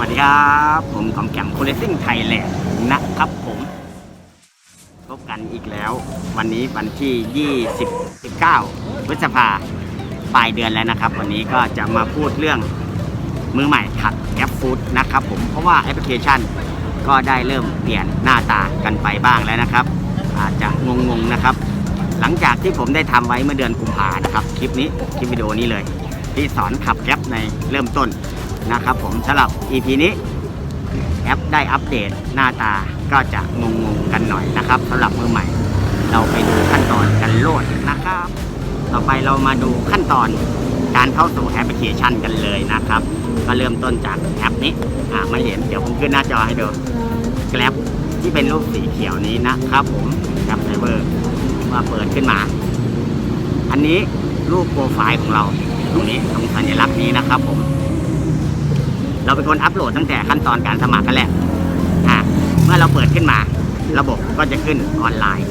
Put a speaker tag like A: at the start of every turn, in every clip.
A: วัสดีครับ ผมกอมแกมโคเลซิ่งไทยแลนด์นะครับผมพบกันอีกแล้ว วันนี้วันที่ 20 19พฤษภาปลายเดือนแล้วนะครับ วันนี้ก็จะมาพูดเรื่องมือใหม่ขัดแอปฟู้ดนะครับผมเพราะว่าแอปพลิเคชันก็ได้เริ่มเปลี่ยนหน้าตากันไปบ้างแล้วนะครับ อาจจะงงๆนะครับ หลังจากที่ผมได้ทำไว้เมื่อเดือนกุมภานะครับคลิปนี้คลิปวิดีโอนี้เลย ที่สอนขับแก๊ปในเริ่มต้น นะครับผมสำหรับ EP นี้แอปได้อัปเดตหน้าตาก็จะงงๆกันหน่อยนะครับสำหรับมือใหม่ เราไปดูขั้นตอนกันโลดนะครับ ต่อไปเรามาดูขั้นตอนการเข้าสู่แอปพลิเคชันกันเลยนะครับ ก็เริ่มต้นจากแอปนี้อ่าไม่เห็นเดี๋ยวผมขึ้นหน้าจอให้ดู Grab ที่เป็นรูปสีเขียวนี้นะครับผม Grab Driver มาเปิดขึ้นมา อันนี้รูปโปรไฟล์ของเราตรงนี้ตรงสัญลักษณ์นี้นะครับผม เราเป็นคนอัปโหลดตั้งแต่ขั้นตอนการสมัครกันแหละเมื่อเราเปิดขึ้นมา ระบบก็จะขึ้นออนไลน์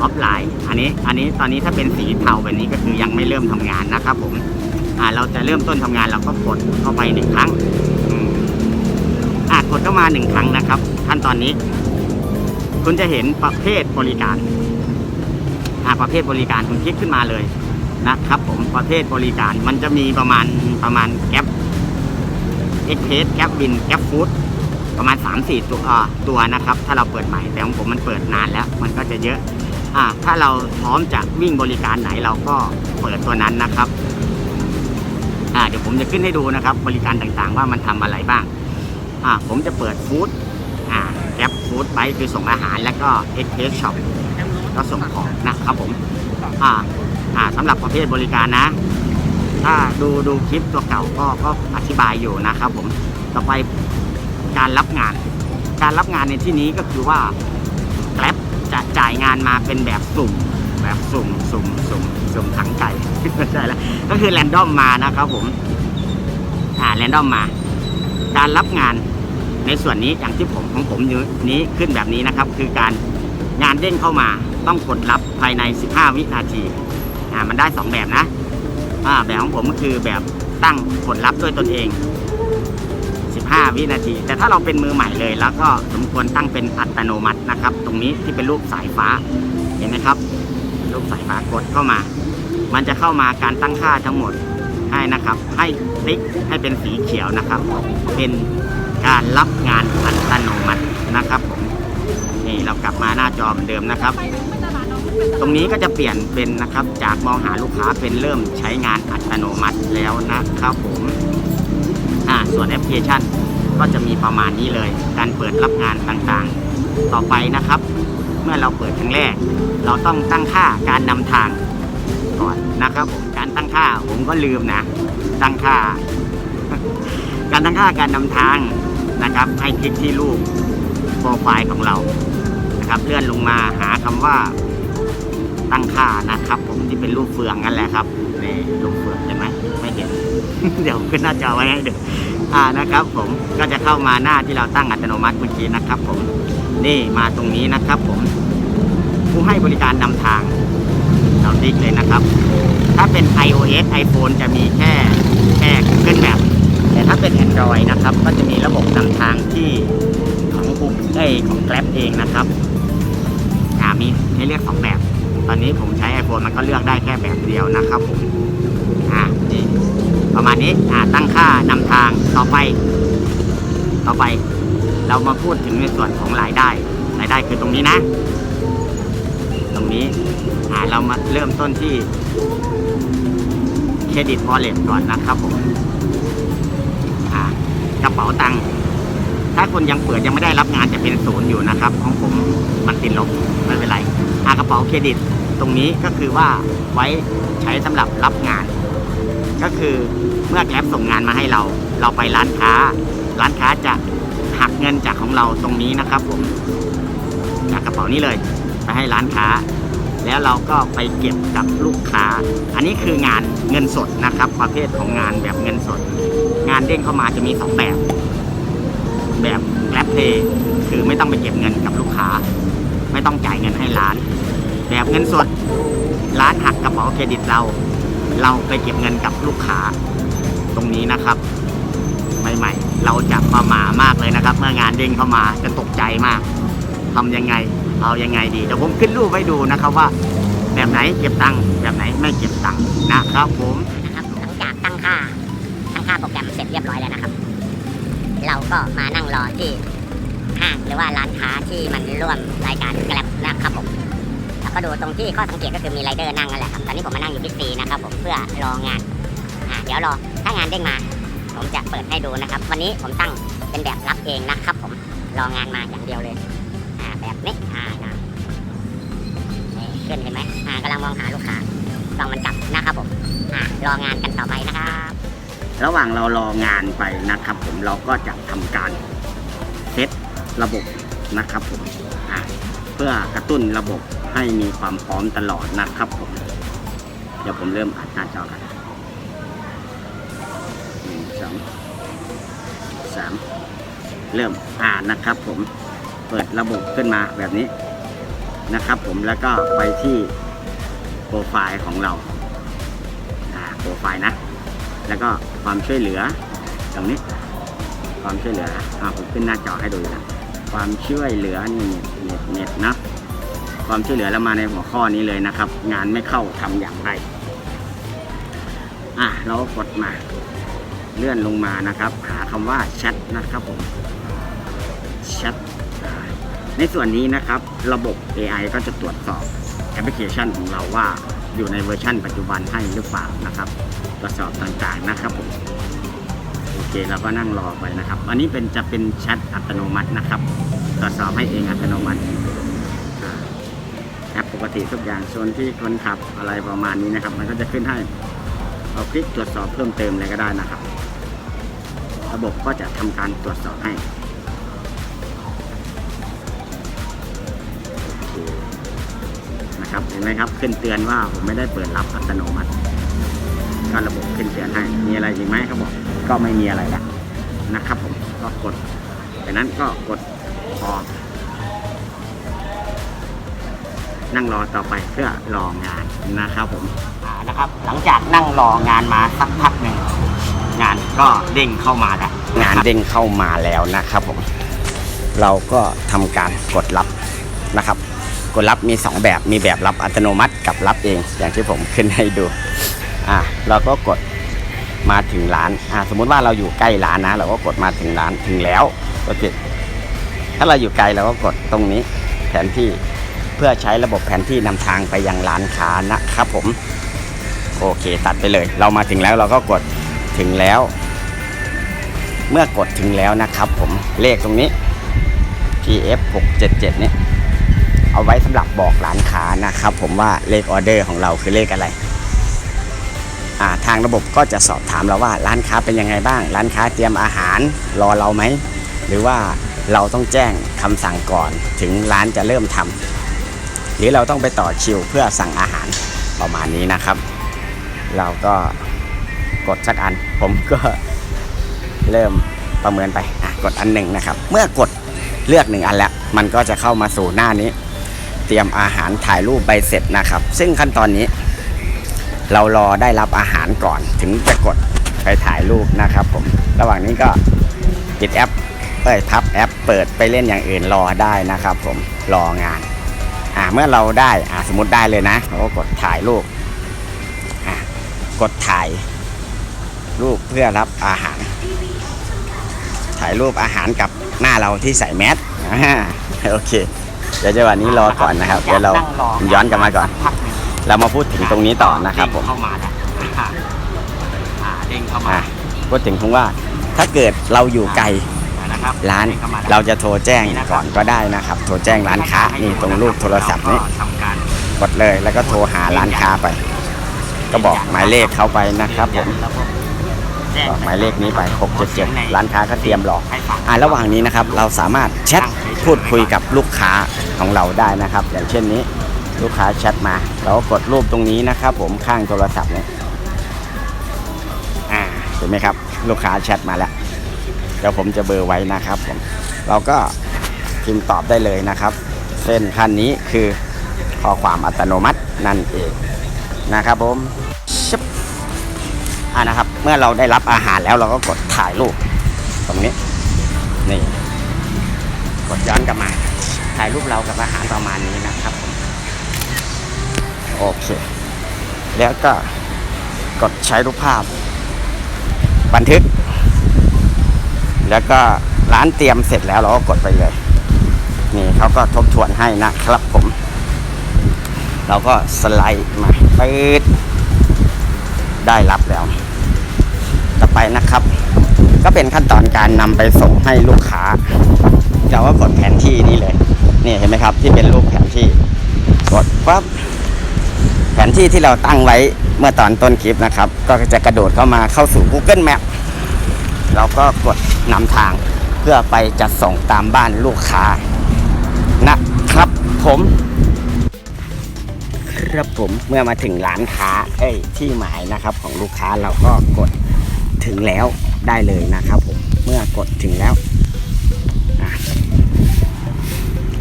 A: ออฟไลน์ อันนี้อันนี้ตอนนี้ถ้าเป็นสีเทาแบบนี้ก็คือยังไม่เริ่มทำงานนะครับผมอ่าเราจะเริ่มต้นทำงานเราก็กดเข้าไปหนึ่งครั้งอ่ากดเข้ามาหนึ่งครั้งนะครับ ขั้นตอนนี้ คุณจะเห็นประเภทบริการอ่าประเภทบริการคุณคลิกขึ้นมาเลยนะครับ ผมประเภทบริการมันจะมีประมาณประมาณแก๊ป เอ็กเพสแก๊ปบินแก๊ปฟู้ดประมาณ 3-4 ตัวอ่ตัวนะครับ ถ้าเราเปิดใหม่แต่ของผมมันเปิดนานแล้วมันก็จะเยอะอ่าถ้าเราพร้อมจะวิ่งบริการไหนเราก็เปิดตัวนั้นนะครับอ่าเดี๋ยวผมจะขึ้นให้ดูนะครับ บริการต่างๆว่ามันทำอะไรบ้างอ่าผมจะเปิดฟู้ดอ่าแก๊ปฟู้ดไปคือส่งอาหารแล้วก็เอ็กเพสช็อปก็ส่งของนะครับผมอ่าอ่าสำหรับประเภทบริการนะ ถ้าดูดูคลิปตัวเก่าก็ก็อธิบายอยู่นะครับผมต่อไปการรับงาน การรับงานในที่นี้ก็คือว่าแกร็บจะจ่ายงานมาเป็นแบบสุ่ม แบบสุ่มสุ่มสุ่มสุ่มถังไก่ไม่ใช่แล้วก็คือแรนดอมมานะครับผมอ่าแรนดอมมา การรับงานในส่วนนี้อย่างที่ผมของผมอยู่นี้ขึ้นแบบนี้นะครับ คือการงานเด้งเข้ามาต้องกดรับภายใน 15 วินาทีอ่ามันได้ 2 แบบนะ อ่าแบบของผมก็คือแบบตั้งกดรับด้วยตนเอง 15 วินาที แต่ถ้าเราเป็นมือใหม่เลย แล้วก็สมควรตั้งเป็นอัตโนมัตินะครับ ตรงนี้ที่เป็นรูปสายฟ้าเห็นไหมครับ รูปสายฟ้ากดเข้ามา มันจะเข้ามาการตั้งค่าทั้งหมดให้นะครับ ให้ติ๊กให้เป็นสีเขียวนะครับ เป็นการรับงานอัตโนมัตินะครับผมนี่เรากลับมาหน้าจอเหมือนเดิมนะครับ ตรงนี้ก็จะเปลี่ยนเป็นนะครับจากมองหาลูกค้าเป็นเริ่มใช้งานอัตโนมัติแล้วนะครับผมอ่าส่วนแอปพลิเคชันก็จะมีประมาณนี้เลย การเปิดรับงานต่างๆ ต่อไปนะครับ เมื่อเราเปิดครั้งแรก เราต้องตั้งค่าการนำทางก่อนนะครับผมการตั้งค่าผมก็ลืมนะ ตั้งค่า การตั้งค่าการนำทางนะครับ ให้คลิกที่รูปโปรไฟล์ของเรานะครับ เลื่อนลงมาหาคำว่า ตั้งค่านะครับ ผมที่เป็นรูปเฟืองนั่นแหละครับนี่รูปเฟืองเห็นไหมไม่เห็น เดี๋ยวขึ้นหน้าจอไว้ให้ดูอ่านะครับ ผมก็จะเข้ามาหน้าที่เราตั้งอัตโนมัติเมื่อกี้นะครับ ผมนี่มาตรงนี้นะครับ ผม ผู้ให้บริการนำทางเราติ๊กเลยนะครับ ถ้าเป็น iOS iPhone จะมีแค่แค่ Google Map แต่ถ้าเป็น Android นะครับ ก็จะมีระบบนำทางที่ของบุ๊กเอ้ของ Grab เองนะครับมีให้เลือกสองแบบ ตอนนี้ผมใช้ iPhone มันก็เลือกได้แค่แบบเดียวนะครับผมอ่านี่ประมาณนี้อ่าตั้งค่านำทางต่อไป ต่อไป เรามาพูดถึงในส่วนของรายได้รายได้คือตรงนี้นะ ตรงนี้อ่าเรามาเริ่มต้นที่เครดิตวอลเล็ตก่อนนะครับผมอ่ากระเป๋าตังค์ ถ้าคนยังเปิดยังไม่ได้รับงานจะเป็นศูนย์อยู่นะครับ ของผมมันติดลบไม่เป็นไรอากระเป๋าเครดิตตรงนี้ก็คือว่าไว้ใช้สำหรับรับงาน ก็คือเมื่อแกร็บส่งงานมาให้เรา เราไปร้านค้า ร้านค้าจะหักเงินจากของเราตรงนี้นะครับผมจากกระเป๋านี้เลย ไปให้ร้านค้า แล้วเราก็ไปเก็บกับลูกค้า อันนี้คืองานเงินสดนะครับ ประเภทของงานแบบเงินสด งานเด้งเข้ามาจะมีสองแบบ แบบ Grab Pay คือไม่ต้องไปเก็บเงินกับลูกค้า ไม่ต้องจ่ายเงินให้ร้าน แบบเงินสดร้านหักกระเป๋าเครดิตเรา เราไปเก็บเงินกับลูกค้า ตรงนี้นะครับ ใหม่ๆ เราจะประหม่ามากเลยนะครับ เมื่องานเด้งเข้ามาจะตกใจมากทำยังไงเอายังไงดีเดี๋ยวผมขึ้นรูปไว้ดูนะครับว่า แบบไหนเก็บตังค์แบบไหนไม่เก็บตังค์นะครับผม
B: นะครับหลังจากตั้งค่าตั้งค่าโปรแกรมเสร็จเรียบร้อยแล้วนะครับ เราก็มานั่งรอที่ห้างหรือว่าร้านค้าที่มันร่วมรายการแกลบนะครับผมแล้วก็ดูตรงที่ข้อสังเกตก็คือมีไรเดอร์นั่งนั่นแหละครับตอนนี้ผมมานั่งอยู่บิ๊กซีนะครับผมเพื่อรองานอ่าเดี๋ยวรอถ้างานเด้งมา ผมจะเปิดให้ดูนะครับ วันนี้ผมตั้งเป็นแบบรับเองนะครับผมรองานมาอย่างเดียวเลยอ่าแบบนี้อ่านะนี่ขึ้นเห็นไหมอ่ากำลังมองหาลูกค้ากล่องมันกลับนะครับผมอะรองานกันต่อไปนะครับ
A: ระหว่างเรารองานไปนะครับผมเราก็จะทำการเซตระบบนะครับผมเพื่อกระตุ้นระบบให้มีความพร้อมตลอดนะครับผม เดี๋ยวผมเริ่มอัดหน้าจอกันหนึ่งสองสามเริ่มอ่านนะครับผมเปิดระบบขึ้นมาแบบนี้นะครับผมแล้วก็ไปที่โปรไฟล์ของเราโปรไฟล์นะ แล้วก็ ความช่วยเหลือตรงนี้ ความช่วยเหลืออ่าผมขึ้นหน้าจอให้ดูนะความช่วยเหลือนี่เน็ตเน็ตนะความช่วยเหลือแล้วมาในหัวข้อนี้เลยนะครับ งานไม่เข้าทำอย่างไรอะเราก็กดมาเลื่อนลงมานะครับ หาคำว่าแชทนะครับผมแชทในส่วนนี้นะครับ ระบบ AI ก็จะตรวจสอบแอปพลิเคชันของเราว่า อยู่ในเวอร์ชันปัจจุบันให้หรือเปล่านะครับตรวจสอบต่างๆนะครับผมโอเคเราก็นั่งรอไปนะครับ อันนี้เป็นจะเป็นแชทอัตโนมัตินะครับตรวจสอบให้เองอัตโนมัติแอปปกติทุกอย่างส่วนที่คนขับอะไรประมาณนี้นะครับ มันก็จะขึ้นให้เอาคลิกตรวจสอบเพิ่มเติมอะไรก็ได้นะครับ ระบบก็จะทำการตรวจสอบให้ ห็นไหมครับขึ้นเตือนว่าผมไม่ได้เปิดรับอัตโนมัติก็ระบบขึ้นเตือนให้มีอะไรอีกไหมเขาบอกก็ไม่มีอะไรละนะครับผมก็กดจากนั้นก็กดพอนั่งรอต่อไปเพื่อรองานนะครับผมนะครับ หลังจากนั่งรองานมาสักพักหนึ่งงานก็เด้งเข้ามาแล้วงานเด้งเข้ามาแล้วนะครับผมเราก็ทำการกดรับนะครับ กดรับมี 2 แบบมีแบบรับอัตโนมัติกับรับเอง อย่างที่ผมขึ้นให้ดูอะเราก็กดมาถึงร้านอะสมมุติว่าเราอยู่ใกล้ร้านนะ เราก็กดมาถึงร้านถึงแล้วโอเคถ้าเราอยู่ไกลเราก็กดตรงนี้แผนที่เพื่อใช้ระบบแผนที่นำทางไปยังร้านค้านะครับผมโอเคตัดไปเลย เรามาถึงแล้วเราก็กดถึงแล้ว เมื่อกดถึงแล้วนะครับผมเลขตรงนี้ PF 677นี่ เอาไว้สำหรับบอกร้านค้านะครับ ผมว่าเลขออเดอร์ของเราคือเลขอะไรอ่าทางระบบก็จะสอบถามเราว่าร้านค้าเป็นยังไงบ้าง ร้านค้าเตรียมอาหารรอเราไหม หรือว่าเราต้องแจ้งคำสั่งก่อนถึงร้านจะเริ่มทำหรือเราต้องไปต่อคิวเพื่อสั่งอาหารประมาณนี้นะครับ เราก็กดสักอัน ผมก็เริ่มประเมินไปกดอันหนึ่งนะครับ เมื่อกดเลือกหนึ่งอันแล้ว มันก็จะเข้ามาสู่หน้านี้ เตรียมอาหารถ่ายรูปใบเสร็จนะครับ ซึ่งขั้นตอนนี้ เรารอได้รับอาหารก่อน ถึงจะกดไปถ่ายรูปนะครับผมระหว่างนี้ก็ปิดแอปเอ้ยพับแอปเปิดไปเล่นอย่างอื่นรอได้นะครับผมรองานอ่าเมื่อเราได้อ่าสมมติได้เลยนะเราก็กดถ่ายรูปอ่ากดถ่ายรูปเพื่อรับอาหาร ถ่ายรูปอาหารกับหน้าเราที่ใส่แมสโอเค เดี๋ยวจังหวะนี้รอก่อนนะครับ เดี๋ยวเราย้อนกลับมาก่อน เรามาพูดถึงตรงนี้ต่อนะครับผม
C: เข้ามาแล้วอ่าอ่าเด้งเข้ามา
A: อะพูดถึงคงว่าถ้าเกิดเราอยู่ไกล
C: นะครับ
A: ร้าน
C: เด้งเข้มแล้ว
A: เราจะโทรแจ้งก่อนก็ได้นะครับ โทรแจ้งร้านค้านี่ตรงรูปโทรศัพท์นี้
C: เราก็ทำการ
A: กดเลยแล้วก็โทรหาร้านค้าไป ก็บอกหมายเลขเขาไปนะครับผม
C: ระบบแจ้ง
A: บอกหมายเลขนี้ไป677ร้านค้าก็เตรียมรอ
C: ให้ฟัง
A: อ่าระหว่างนี้นะครับเราสามารถแชทพูดคุยกับลูกค้าของเราได้นะครับ อย่างเช่นนี้ลูกค้าแชทมาเราก็กดรูปตรงนี้นะครับ ผมข้างโทรศัพท์เนี่ยอ่าเห็นไหมครับ ลูกค้าแชทมาแล้วเดี๋ยวผมจะเบอร์ไว้นะครับผมเราก็พิมพ์ตอบได้เลยนะครับ เส้นขั้นนี้คือข้อความอัตโนมัตินั่นเองนะครับผมชึบอ่านะครับ เมื่อเราได้รับอาหารแล้วเราก็กดถ่ายรูปตรงนี้นี่กดย้อนกลับมา ถ่ายรูปเรากับอาหารประมาณนี้นะครับโอเคแล้วก็กดใช้รูปภาพ บันทึก แล้วก็ร้านเตรียมเสร็จแล้วเราก็กดไปเลย นี่เขาก็ทบทวนให้นะครับผม เราก็สไลด์มาปืดได้รับแล้ว ต่อไปนะครับ ก็เป็นขั้นตอนการนำไปส่งให้ลูกค้าเราก็กดแผนที่นี่เลยนี่เห็นไหมครับ ที่เป็นรูปแผนที่กดปั๊บแผนที่ที่เราตั้งไว้เมื่อตอนต้นคลิปนะครับ ก็จะกระโดดเข้ามาเข้าสู่ Google Map เราก็กดนำทางเพื่อไปจัดส่งตามบ้านลูกค้านะครับผมครับผมเมื่อมาถึงร้านค้าเอ้ยที่หมายนะครับของลูกค้าเราก็กด ถึงแล้วได้เลยนะครับผมเมื่อกดถึงแล้ว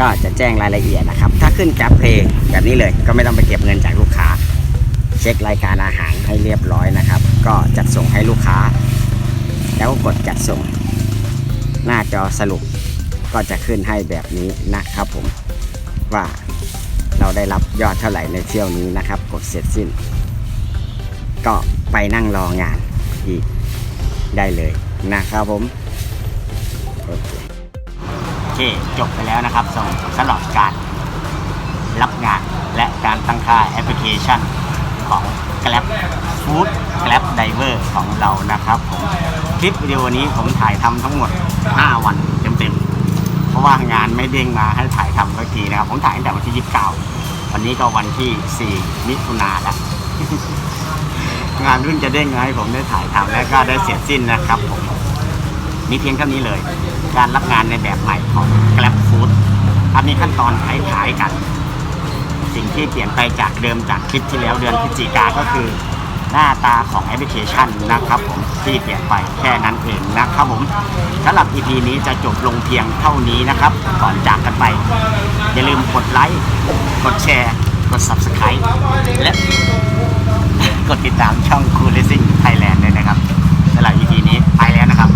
A: ก็จะแจ้งรายละเอียดนะครับ ถ้าขึ้นแกร็บเพลงแบบนี้เลยก็ไม่ต้องไปเก็บเงินจากลูกค้า เช็ครายการอาหารให้เรียบร้อยนะครับ ก็จัดส่งให้ลูกค้า แล้วก็กดจัดส่ง หน้าจอสรุปก็จะขึ้นให้แบบนี้นะครับผมว่าเราได้รับยอดเท่าไหร่ในเที่ยวนี้นะครับ กดเสร็จสิ้น ก็ไปนั่งรองานอีก ได้เลยนะครับผมโอเคจบไปแล้วนะครับสำสำหรับการรับงานและการตั้งค่าแอปพลิเคชันของ Grab Food Grab Driver ของเรานะครับผมคลิปวิดีโอนี้ผมถ่ายทำทั้งหมด 5 วันเต็มๆ เพราะว่างานไม่เด้งมาให้ถ่ายทำสักทีนะครับ ผมถ่ายตั้งแต่วันที่ 29 วันนี้ก็วันที่ 4 มิถุนาแล้ว งานเพิ่งจะเด้งมาให้ผมได้ถ่ายทำและก็ได้เสร็จสิ้นนะครับผมมีเพียงเท่านี้เลย การรับงานในแบบใหม่ของ Grab Food อันนี้ขั้นตอนคล้ายๆกัน สิ่งที่เปลี่ยนไปจากเดิมจากคลิปที่แล้วเดือนพฤศจิกาก็คือ หน้าตาของแอปพลิเคชันนะครับผมที่เปลี่ยนไปแค่นั้นเองนะครับผมสำหรับ EP นี้จะจบลงเพียงเท่านี้นะครับ ก่อนจากกันไป อย่าลืมกดไลค์กดแชร์ กด Subscribe และ กดติดตามช่อง Cool Racing Thailand ด้วยนะครับสำหรับ EP นี้ไปแล้วนะครับ